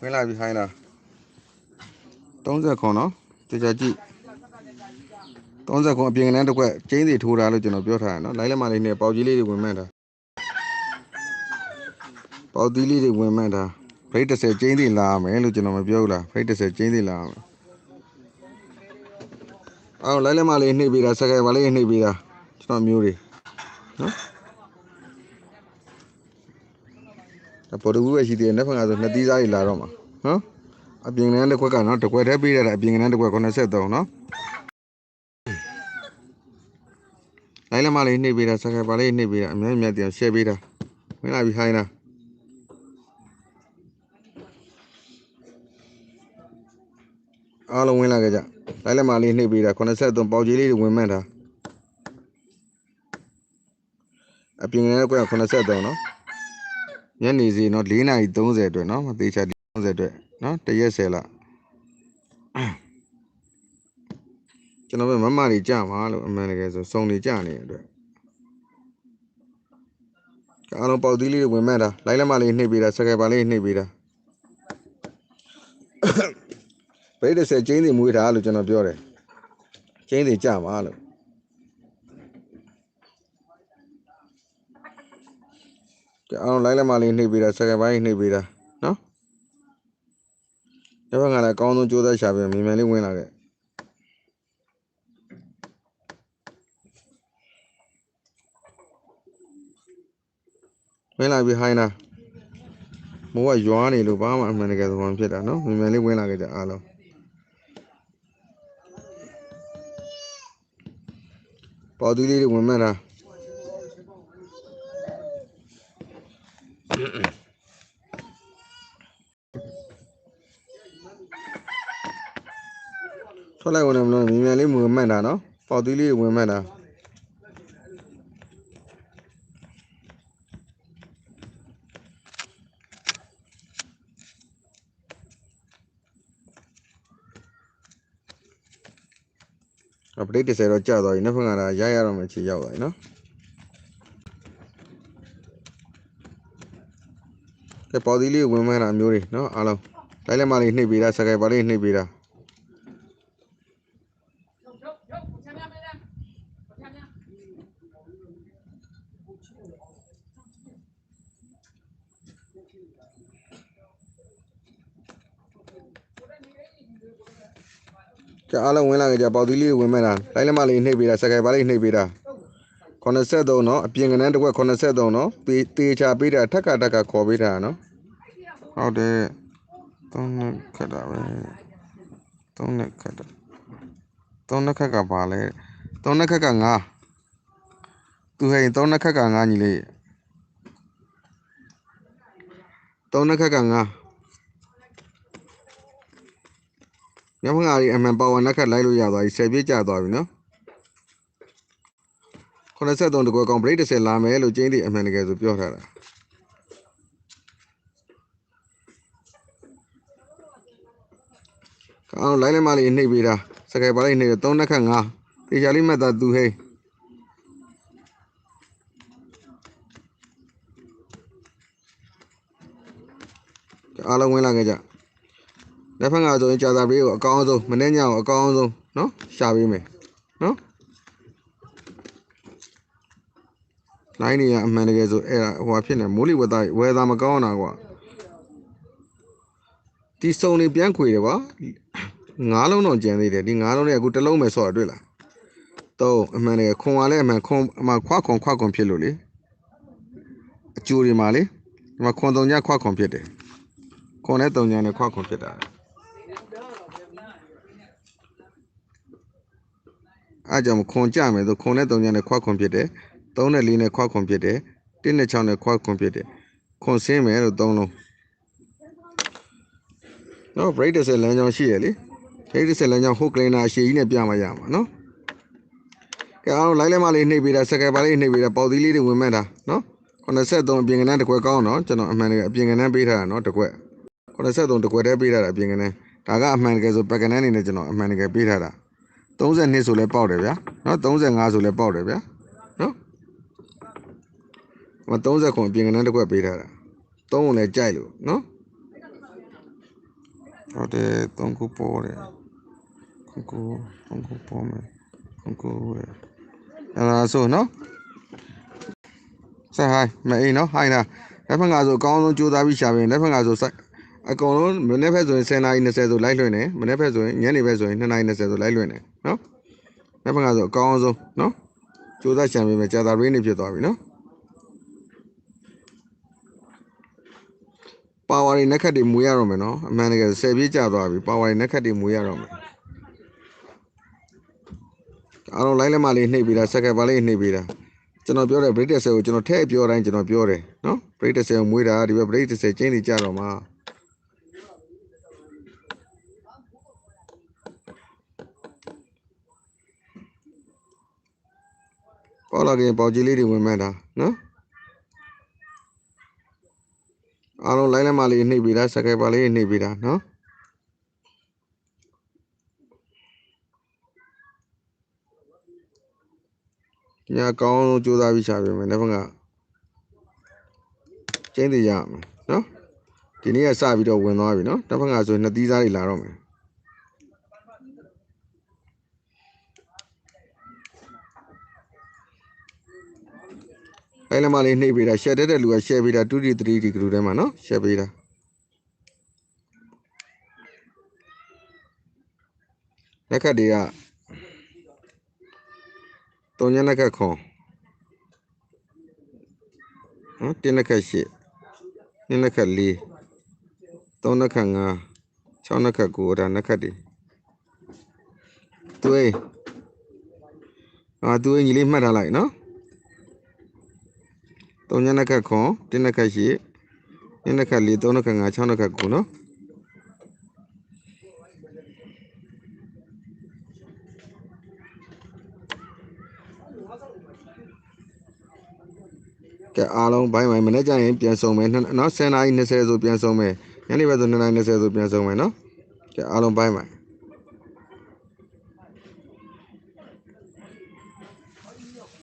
ဝင်လာပြီခိုင်းတာ30ခွန်နော်တကြကြည့်30ခွန်အပြင်ကန်းတစ်ခွက်ကျင်းစီထိုးတာလို့ကျွန်တော်ပြောထားတယ်နော်လိုက်လက်မလေးနဲ့ပေါက်ကြီးလေးတွေဝင်မှန်းတာပေါက်သီးလေးတွေဝင်မှန်းတာဖိတ်30ကျင်းစီလာမယ်လို့ကျွန်တော်မပြောဘူးလားဖိတ်30ကျင်းစီလာမယ်အောင်လိုက်လက်မလေးနှိပ်ပေးတာစကယ်ပါလေးနှိပ်ပေးတာကျွန်တော်မျိုးတွေနော် ဒါ ပေါ်တူပဲရှိသေးတယ်နှစ်ဖက်ကဆိုနှစ်သီးစားကြီးလာတော့မှာနော်အပြင်ကန်းတစ်ခွက်ကနော်တစ်ခွက်တည်းပေးရတာအပြင်ကန်းတစ်ခွက်83နော်လိုက်လက်မလေးနှိပ်ပေးတာစကယ်ပါလေးနှိပ်ပေးတာအများကြီးများတင်ရှယ်ပေးတာဝင်လာပြီခိုင်းတာအားလုံးဝင်လာကြကြလိုက်လက်မလေးနှိပ်ပေးတာ83ပေါက်ကြီးလေးတွေဝင်မှန်းတာအပြင်ကန်းတစ်ခွက်က83နော် ညနေစီเนาะ4နာရီ30အတွက်เนาะမသေးချာ30အတွက်เนาะတရက်10လကျွန်တော်ပဲမမတွေကြာမှာလို့အမှန်တကယ်ဆိုစုံနေကြာနေတဲ့အတွက်အားလုံးပေါက်သီးလေးတွေဝင်မဲ့တာလိုက်လက်မလေးနှိပ်ပေးတာစကယ်ပါလေးနှိပ်ပေးတာဘယ်တစ်ဆယ်ကျင်းစီမွေးတာလို့ကျွန်တော်ပြောတယ်ကျင်းစီကြာမှာလို့ အောင်လိုက်လက်မလေးနှိပ်ပေးတာစကယ်ပိုင်းနှိပ်ပေးတာနော်ဒီဘက်ကလည်းအကောင်းဆုံးကြိုးစားရှာပြန်မြန်မြန်လေးဝင်လာခဲ့ဝင်လာပြီဟိုင်းနာမိုးကရွာနေလို့ဘာမှအမှန်တကယ်သဘောမဖြစ်တာနော်မြန်မြန်လေးဝင်လာခဲ့ကြအားလုံးပေါ်သူလေးတွေဝင်မဲ့တာ ထွက်လိုက်ဝင်တယ်မလို့မြင်မြန်လေးဝင်မှန်တာနော်ပေါက်သီးလေးဝင်မှန်တာအပဒေတစ်ဆယ်တော့ကြာသွားပြီနောက်ဖက်ကလာရရတော့မှချီရောက်သွားပြီနော်ကဲပေါက်သီးလေးဝင်မှန်တာမျိုးတွေနော်အားလုံးလိုက်လက်မလေးနှိပ်ပေးတာစကယ်ပါလေးနှိပ်ပေးတာ ကြအားလုံးဝင်လာကြကြပေါက်သီးလေးဝင်မဲ့တာလိုက်လက်မလေးနှိပ်ပေးတာစကယ်ပါလေးနှိပ်ပေးတာ83နော်အပြင်ကနန်းတစ်ခွက်83နော်ပေးတေချာပေးတာထက်ကထက်ကခေါ်ပေးတာနော်ဟုတ်တယ်သုံးနှစ်ခက်တာပဲသုံးနှစ်ခက်တာသုံးနှစ်ခက်ကပါလေသုံးနှစ်ခက်ကငါသူဟဲ့သုံးနှစ်ခက်ကငါညီလေးသုံးနှစ်ခက်ကငါ ညမငါကြီးအမှန်ပါဝါနက်ခတ်လိုက်လို့ရသွားပြီ10ပြည့်ကျသွားပြီနော်83တကွကောင် break 30လာမယ်လို့ကျင်းသည့်အမှန်တကယ်ဆိုပြောထားတာကောင်းလိုက်လိုက်မလေးနှိပ်ပေးတာစကယ်ပါလေးနှိပ်တော့3နက်ခတ်5တေချာလေးမှတ်သားသူဟေးအားလုံးဝင်လာကြကြ လက်ဖက်ကဆိုရင်ကြာသာပေးကိုအကောင်းဆုံးမနေ့ညကိုအကောင်းဆုံးနော်ရှာပေးမယ်နော်လိုင်းနေရအမှန်တကယ်ဆိုအဲ့ဒါဟိုဟာဖြစ်နေမိုးလေဝသဝယ်သားမကောင်းတာကွာဒီစုံနေပြန်ခွေတယ်ကွာငါးလုံးတော့ကျန်သေးတယ်ဒီငါးလုံးနဲ့အခုတစ်လုံးပဲဆော့ရတွေ့လားတော့အမှန်တကယ်ခွန်ကလည်းအမှန်ခွန်အမှခွခွန်ခွခွန်ဖြစ်လို့လေအကျိုးတွေမှာလေဒီမှာခွန်တုံညခွခွန်ဖြစ်တယ်ခွန်နဲ့တုံညနဲ့ခွခွန်ဖြစ်တာ အားကြောင့်ခွန်ကြမယ်ဆိုခွန်နဲ့3ညနဲ့ခွခွန်ဖြစ်တယ်3နဲ့4နဲ့ခွခွန်ဖြစ်တယ်1နဲ့6နဲ့ခွခွန်ဖြစ်တယ်ခွန်ဆင်းမယ်လို့3လုံးနော် break 10လမ်းကြောင်းရှိရလေ break 10လမ်းကြောင်းဟုတ်ကလင်နာအရှိကြီးနဲ့ပြမရမှာနော်ကဲအောင်လိုက်လိုက်မလေးနှိပ်ပေးတာစကယ်ပါလေးနှိပ်ပေးတာပေါက်သီးလေးတွေဝင်မဲ့တာနော်83အပြင်ကနန်းတစ်ခွက်ကောင်းတော့ကျွန်တော်အမှန်တကယ်အပြင်ကနန်းပေးထားတာနော်တစ်ခွက်83တစ်ခွက်တည်းပေးထားတာအပြင်ကနန်းဒါကအမှန်တကယ်ဆိုပက်ကနန်းနေနဲ့ကျွန်တော်အမှန်တကယ်ပေးထားတာ 32ဆိုလဲပေါက်တယ်ဗျာနော်35ဆိုလဲပေါက်တယ်ဗျာနော်ဟို30ခွန်အပြင်ကနန်းတစ်ခွက်ပေးထားတာသုံးုံလဲကြိုက်လို့နော်ဟုတ်တယ်သုံးခုပေါ်တယ်ခုခုသုံးခုပေါ်မယ်ခုခုတဲ့အဲ့ဒါဆိုနော်ဆက်ဟိုင်းမအေးနော်ဟိုင်းတာလက်ဖက်ငါဆိုအကောင်းဆုံးကြိုးစားပြီးရှာပြင်လက်ဖက်ငါဆိုစိုက် အကုန်လုံးမနေ့ဖက်ဆိုရင်10နာရီ20ဆိုလိုက်လွှင့်တယ်မနေ့ဖက်ဆိုရင်ညနေဖက်ဆိုရင်2နာရီ20ဆိုလိုက်လွှင့်တယ်နော်လက်ဖက်ငါဆိုအကောင်းဆုံးနော်ကြိုးစားရှာပြင်မယ်ကြာတာရင်းနေဖြစ်သွားပြီနော်ပါဝါတွေနက်ခတ်တွေမူရတော့မယ်နော်အမှန်တကယ်10ပြည့်ကျသွားပြီပါဝါတွေနက်ခတ်တွေမူရတော့မယ်အားလုံးလိုက်လက်မလေးနှိပ်ပြီးတာစက္ကန့်ပါလေးနှိပ်ပြီးတာကျွန်တော်ပြောတဲ့ break 10ကိုကျွန်တော်ထည့်ပြောတိုင်းကျွန်တော်ပြောတယ်နော် break 10ကိုမွေးတာဒီဘက် break 10ကျင်းနေကြတော့မှာ ပေါ်လာခင်ပေါက်ကြီးလေးတွေဝင်မှန်းတာနော်အားလုံးလိုက်လက်မလေးနှိပ်ပြီးတာစက္ကန့်ပါလေးနှိပ်ပြီးတာနော်ညာကောင်းဆုံးကြိုးစားပြီးရှာပြင်မယ်လည်းဘက်ကကျင်းသေးရမယ်နော်ဒီနေ့ကစပြီးတော့ဝင်သွားပြီနော်တစ်ဖက်ကဆိုနှစ်သီးစားတွေလာတော့မယ် အဲလမလေးနှိပ်ပေးတာ share တက်တဲ့လူက share ပေးတာ2 3 3ဒီဂရုထဲမှာနော် share ပေးတာလက်ခတ်တွေကတုံညလက်ခတ်ခွန်နော်တင်းလက်ခတ်ရှစ်နှစ်လက်ခတ်လေးသုံးလက်ခတ်ငါး၆လက်ခတ်ကိုဒါလက်ခတ်တွေသွေးအာသွေးညီလေးမှတ်ထားလိုက်နော် တုံညလက်ခတ်ခွန်တင်းလက်ခတ်ရှစ်နှစ်လက်ခတ်လေးသုံးလက်ခတ်ငါး၆လက်ခတ်ကိုနော်ကဲအားလုံးဘိုင်းဘိုင်းမနေ့ကျရင်ပြန်ဆုံးမယ်နော်10နာရီ20ဆိုပြန်ဆုံးမယ်ညနေဘက်ဆို2နာရီ20ဆိုပြန်ဆုံးမယ်နော်ကဲအားလုံးဘိုင်းဘိုင်း